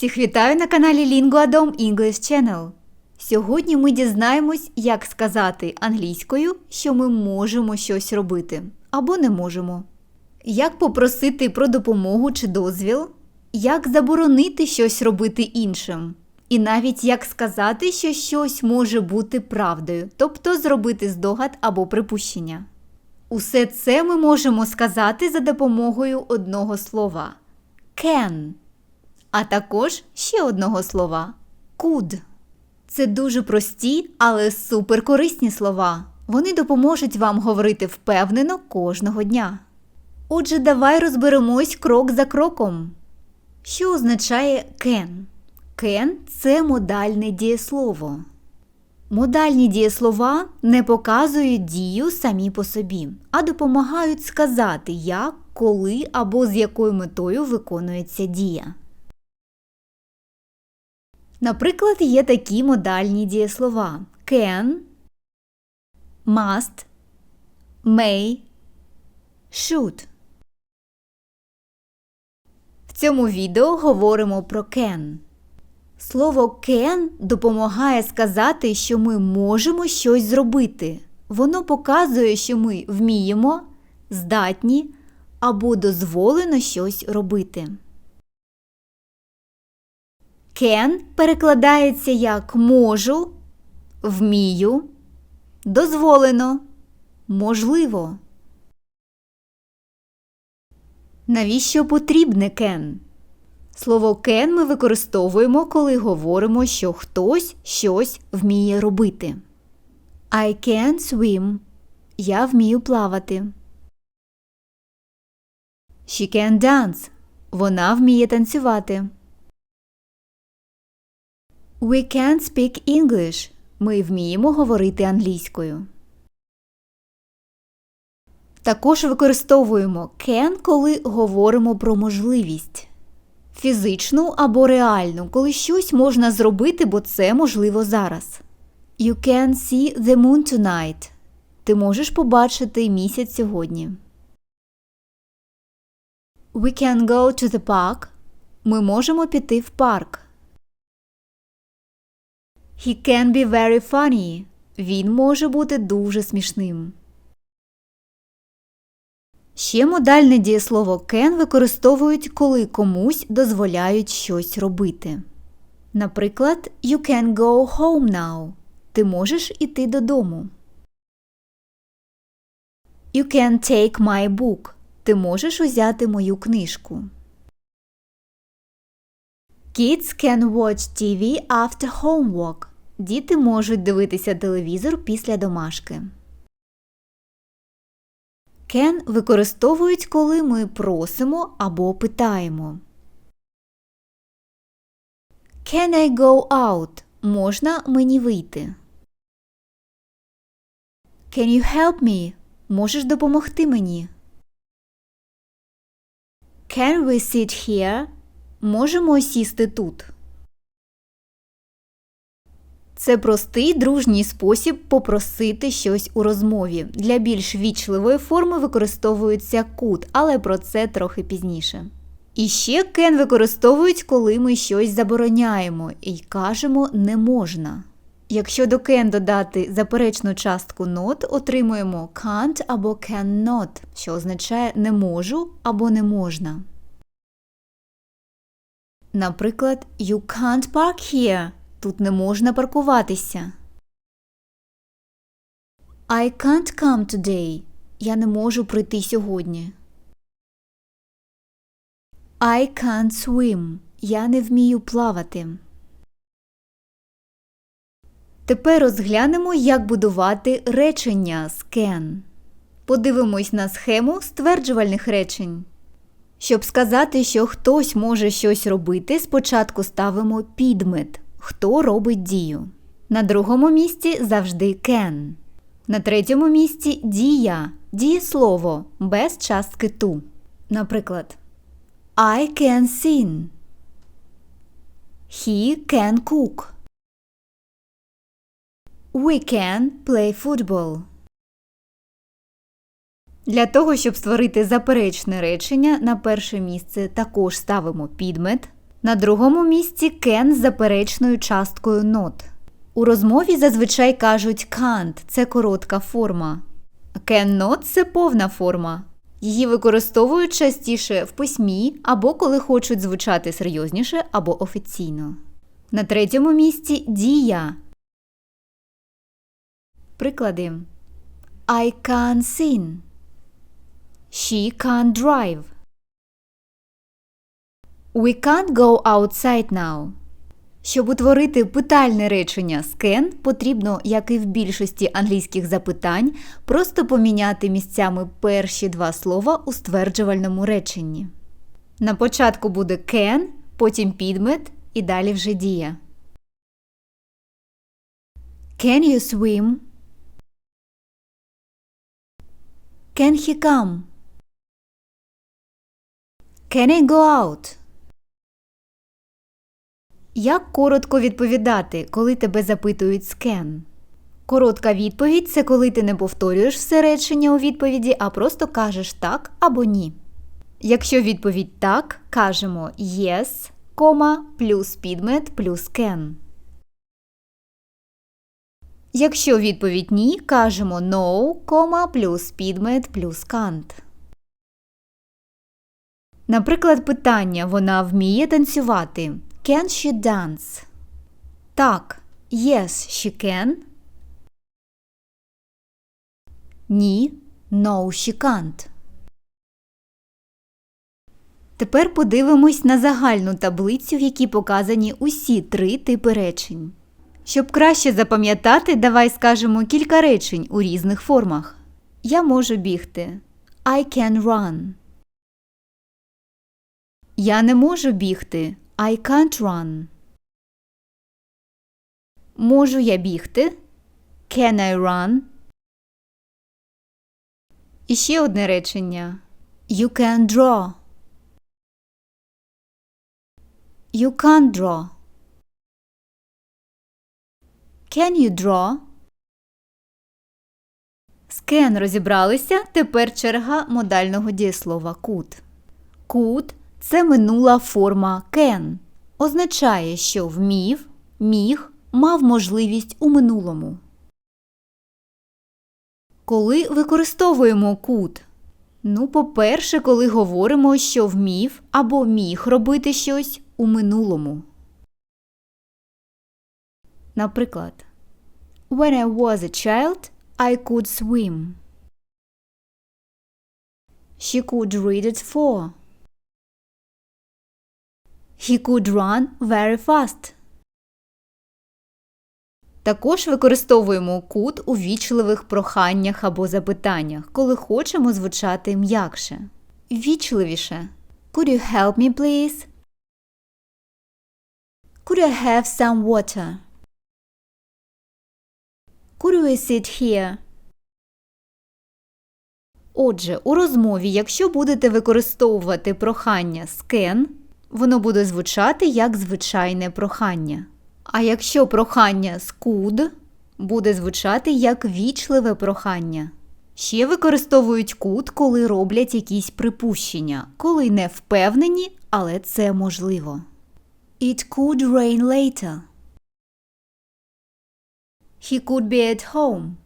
Всіх вітаю на каналі Linguadom English Channel. Сьогодні ми дізнаємось, як сказати англійською, що ми можемо щось робити або не можемо. Як попросити про допомогу чи дозвіл, як заборонити щось робити іншим, і навіть як сказати, що щось може бути правдою, тобто зробити здогад або припущення. Усе це ми можемо сказати за допомогою одного слова can, а також ще одного слова could. Це дуже прості, але суперкорисні слова. Вони допоможуть вам говорити впевнено кожного дня. Отже, давай розберемось крок за кроком. Що означає can? Can – це модальне дієслово. Модальні дієслова не показують дію самі по собі, а допомагають сказати, як, коли або з якою метою виконується дія. Наприклад, є такі модальні дієслова can, must, may, should. В цьому відео говоримо про can. Слово can допомагає сказати, що ми можемо щось зробити. Воно показує, що ми вміємо, здатні або дозволено щось робити. Can перекладається як можу, вмію, дозволено, можливо. Навіщо потрібне can? Слово can ми використовуємо, коли говоримо, що хтось щось вміє робити. I can swim. Я вмію плавати. She can dance. Вона вміє танцювати. We can speak English. Ми вміємо говорити англійською. Також використовуємо can, коли говоримо про можливість. Фізичну або реальну, коли щось можна зробити, бо це можливо зараз. You can see the moon tonight. Ти можеш побачити місяць сьогодні. We can go to the park. Ми можемо піти в парк. He can be very funny. Він може бути дуже смішним. Ще модальне дієслово can використовують, коли комусь дозволяють щось робити. Наприклад, you can go home now. Ти можеш іти додому. You can take my book. Ти можеш узяти мою книжку. Kids can watch TV after homework. Діти можуть дивитися телевізор після домашки. Can використовують, коли ми просимо або питаємо. Can I go out? Можна мені вийти? Can you help me? Можеш допомогти мені? Can we sit here? Можемо сісти тут. Це простий дружній спосіб попросити щось у розмові. Для більш вічливої форми використовується кут, але про це трохи пізніше. І ще кен використовують, коли ми щось забороняємо і кажемо не можна. Якщо до can додати заперечну частку not, отримуємо can't або cannot, що означає не можу або не можна. Наприклад, you can't park here. Тут не можна паркуватися. I can't come today. Я не можу прийти сьогодні. I can't swim. Я не вмію плавати. Тепер розглянемо, як будувати речення з can. Подивимось на схему стверджувальних речень. Щоб сказати, що хтось може щось робити, спочатку ставимо підмет хто робить дію. На другому місці завжди can. На третьому місці дія, дієслово без частки ту. Наприклад, I can sing. He can cook. We can play football. Для того, щоб створити заперечне речення, на перше місце також ставимо підмет. На другому місці can з заперечною часткою not. У розмові зазвичай кажуть can't – це коротка форма. Cannot – це повна форма. Її використовують частіше в письмі або коли хочуть звучати серйозніше або офіційно. На третьому місці дія. Приклади. I can't sing. She can't drive. We can't go outside now. Щоб утворити питальне речення з can, потрібно, як і в більшості англійських запитань, просто поміняти місцями перші два слова у стверджувальному реченні. На початку буде can, потім підмет і далі вже дія. Can you swim? Can he come? Can I go out? Як коротко відповідати, коли тебе запитують scan? Коротка відповідь це коли ти не повторюєш все речення у відповіді, а просто кажеш так або ні. Якщо відповідь так, кажемо yes, плюс підмет плюс can. Якщо відповідь ні, кажемо no, плюс підмет плюс can't. Наприклад, питання вона вміє танцювати. Can she dance? Так. Yes, she can. Ні. No, she can't. Тепер подивимось на загальну таблицю, в якій показані усі три типи речень. Щоб краще запам'ятати, давай скажемо кілька речень у різних формах. Я можу бігти. I can run. Я не можу бігти. I can't run. Можу я бігти? Can I run? І ще одне речення. You can draw. You can't draw. Can you draw? З can розібралися, тепер черга модального дієслова could. Could – це минула форма can. Означає, що вмів, міг, мав можливість у минулому. Коли використовуємо could? Ну, по-перше, коли говоримо, що вмів або міг робити щось у минулому. Наприклад, When I was a child, I could swim. She could read at four. He could run very fast. Також використовуємо could у вічливих проханнях або запитаннях, коли хочемо звучати м'якше. Вічливіше. Could you help me, please? Could I have some water? Could we sit here? Отже, у розмові, якщо будете використовувати прохання scan, воно буде звучати як звичайне прохання. А якщо прохання could, буде звучати як вічливе прохання. Ще використовують could, коли роблять якісь припущення, коли не впевнені, але це можливо. It could rain later. He could be at home.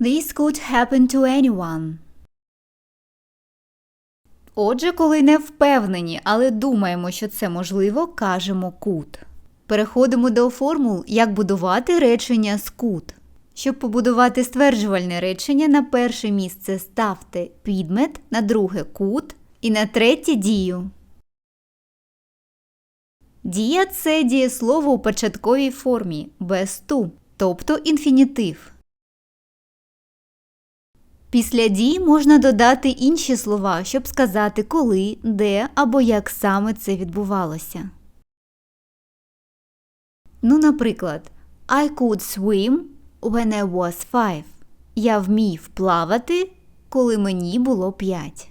This could happen to anyone. Отже, коли не впевнені, але думаємо, що це можливо, кажемо could. Переходимо до формул, як будувати речення з could. Щоб побудувати стверджувальне речення, на перше місце ставте підмет, на друге could і на третє дію. Дія це дієслово у початковій формі без ту, тобто інфінітив. Після дій можна додати інші слова, щоб сказати, коли, де або як саме це відбувалося. Ну, наприклад, I could swim when I was five. Я вмів плавати, коли мені було п'ять.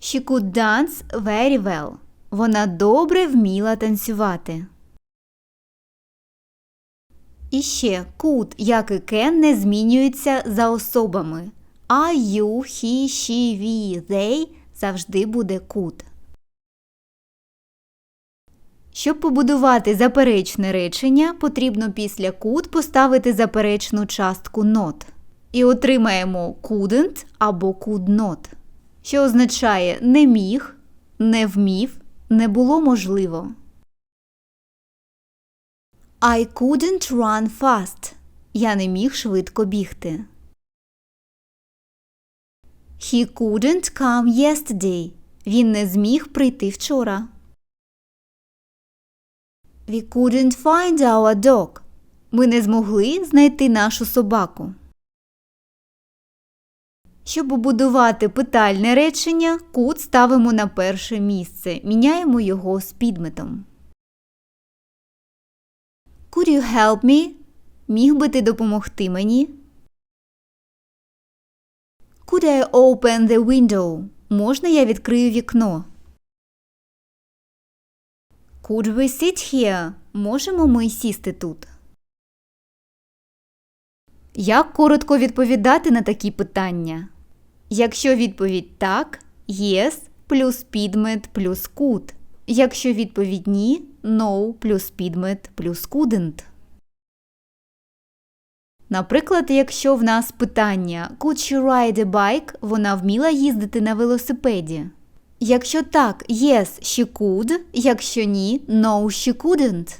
She could dance very well. Вона добре вміла танцювати. І ще could, як і can, не змінюються за особами. I, you, he, she, we, they завжди буде could. Щоб побудувати заперечне речення, потрібно після could поставити заперечну частку not. І отримаємо couldn't або could not, що означає не міг, не вмів, не було можливо. I couldn't run fast. Я не міг швидко бігти. He couldn't come yesterday. Він не зміг прийти вчора. We couldn't find our dog. Ми не змогли знайти нашу собаку. Щоб побудувати питальне речення, could ставимо на перше місце. Міняємо його з підметом. Could you help me? Міг би ти допомогти мені? Could I open the window? Можна я відкрию вікно? Could we sit here? Можемо ми сісти тут? Як коротко відповідати на такі питання? Якщо відповідь так, yes плюс підмет плюс could. Якщо відповідь ні, no плюс підмет плюс couldn't. Наприклад, якщо в нас питання Could she ride a bike? Вона вміла їздити на велосипеді. Якщо так, yes, she could, якщо ні, no, she couldn't.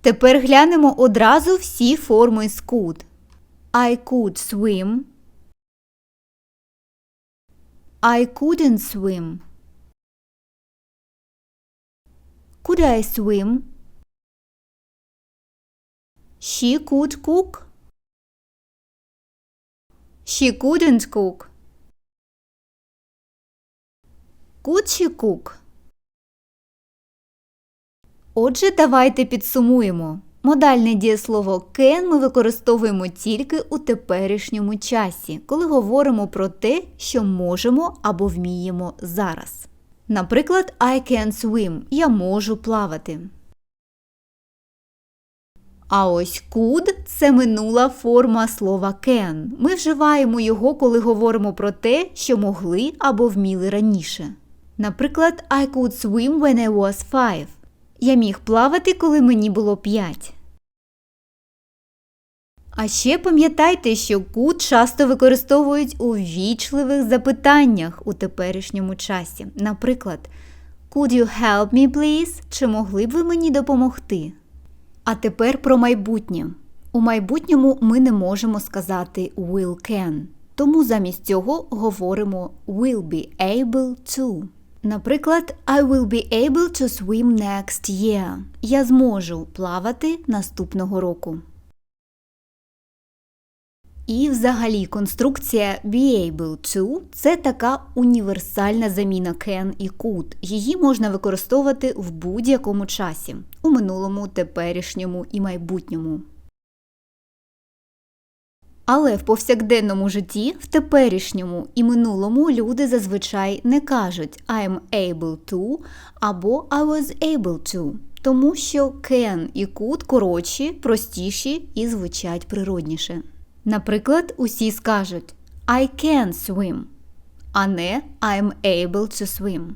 Тепер глянемо одразу всі форми з could. I could swim. I couldn't swim. Could I swim? She could cook. She couldn't cook. Could she cook? Отже, давайте підсумуємо. Модальне дієслово can ми використовуємо тільки у теперішньому часі, коли говоримо про те, що можемо або вміємо зараз. Наприклад, I can swim я можу плавати. А ось could – це минула форма слова can. Ми вживаємо його, коли говоримо про те, що могли або вміли раніше. Наприклад, I could swim when I was five. Я міг плавати, коли мені було 5. А ще пам'ятайте, що could часто використовують у ввічливих запитаннях у теперішньому часі. Наприклад, Could you help me, please? Чи могли б ви мені допомогти? А тепер про майбутнє. У майбутньому ми не можемо сказати will can, тому замість цього говоримо will be able to. Наприклад, I will be able to swim next year. Я зможу плавати наступного року. І взагалі конструкція be able to це така універсальна заміна can і could. Її можна використовувати в будь-якому часі у минулому, теперішньому і майбутньому. Але в повсякденному житті, в теперішньому і минулому люди зазвичай не кажуть I'm able to або I was able to, тому що can і could коротші, простіші і звучать природніше. Наприклад, усі скажуть I can swim, а не I'm able to swim.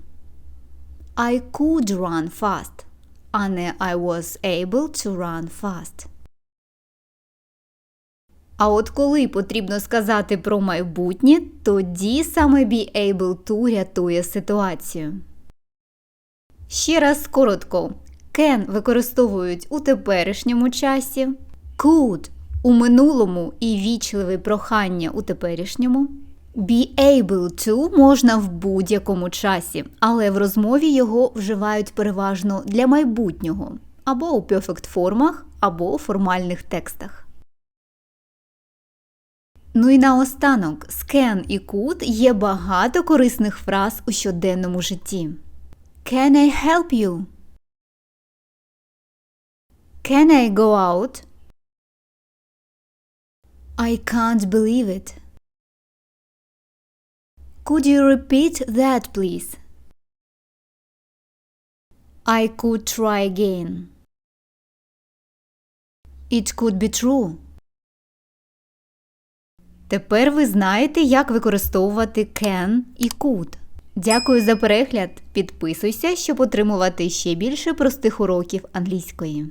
I could run fast, а не I was able to run fast. А от коли потрібно сказати про майбутнє, тоді саме be able to рятує ситуацію. Ще раз коротко. Can використовують у теперішньому часі, could у минулому і вічливе прохання у теперішньому. Be able to можна в будь-якому часі, але в розмові його вживають переважно для майбутнього або у perfect формах, або у формальних текстах. Ну і наостанок, з can і could є багато корисних фраз у щоденному житті. Can I help you? Can I go out? I can't believe it. Could you repeat that, please? I could try again. It could be true. Тепер ви знаєте, як використовувати can і could. Дякую за перегляд. Підписуйся, щоб отримувати ще більше простих уроків англійської.